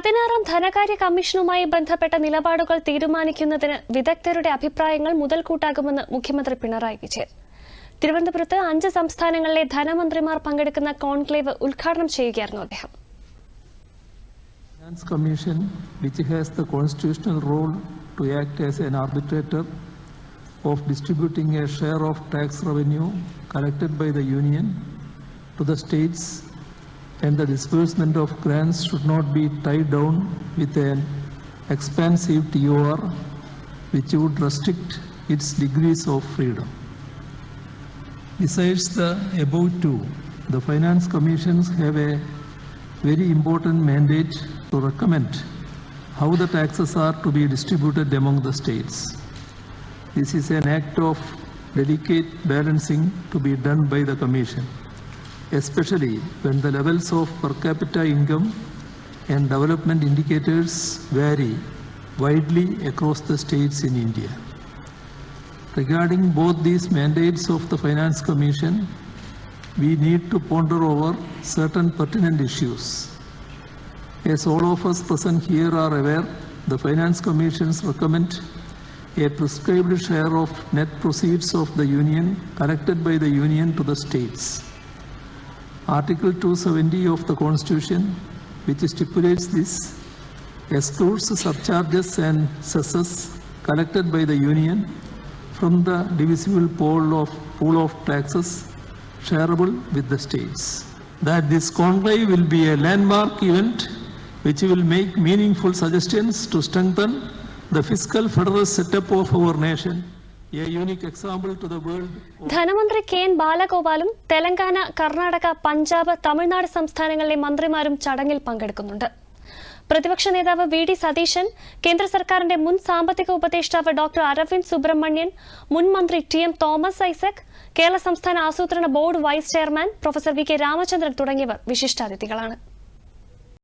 പതിനാറാം ധനകാര്യ കമ്മീഷനുമായി ബന്ധപ്പെട്ട നിലപാടുകൾ തീരുമാനിക്കുന്നതിന് വിദഗ്ധരുടെ അഭിപ്രായങ്ങൾ മുതൽക്കൂട്ടാകുമെന്ന് മുഖ്യമന്ത്രി പിണറായി വിജയൻ. തിരുവനന്തപുരത്ത് അഞ്ച് സംസ്ഥാനങ്ങളിലെ ധനമന്ത്രിമാർ പങ്കെടുക്കുന്ന കോൺക്ലേവ് ഉദ്ഘാടനം ചെയ്യുകയായിരുന്നു അദ്ദേഹം. Finance commission which has the constitutional role to act as an arbitrator of distributing a share of tax revenue collected by the union to the states and the disbursement of grants should not be tied down with an expansive TOR which would restrict its degrees of freedom. Besides the above two, the finance commissions have a very important mandate to recommend how the taxes are to be distributed among the states. This is an act of delicate balancing to be done by the Commission, especially when the levels of per capita income and development indicators vary widely across the states in India. Regarding both these mandates of the Finance Commission, we need to ponder over certain pertinent issues. As all of us present here are aware, the Finance Commissions recommend a prescribed share of net proceeds of the Union collected by the Union to the states. Article 270 of the Constitution, which stipulates this, excludes surcharges and cesses collected by the Union from the divisible pool of, pool of taxes shareable with the states. That this conclave will be a landmark event which will make meaningful suggestions to strengthen the fiscal federal setup of our nation, ധനമന്ത്രി K N ബാലഗോപാലും തെലങ്കാന കർണാടക പഞ്ചാബ് തമിഴ്നാട് സംസ്ഥാനങ്ങളിലെ മന്ത്രിമാരും ചടങ്ങിൽ പങ്കെടുക്കുന്നുണ്ട്. പ്രതിപക്ഷ നേതാവ് V D Satheesan കേന്ദ്ര സർക്കാരിന്റെ മുൻ സാമ്പത്തിക ഉപദേഷ്ടാവ് ഡോക്ടർ അരവിന്ദ് സുബ്രഹ്മണ്യൻ മുൻ മന്ത്രി ടി എം തോമസ് ഐസക് കേരള സംസ്ഥാന ആസൂത്രണ board vice chairman professor V K Ramachandran തുടങ്ങിയവർ വിശിഷ്ടാതിഥികളാണ്.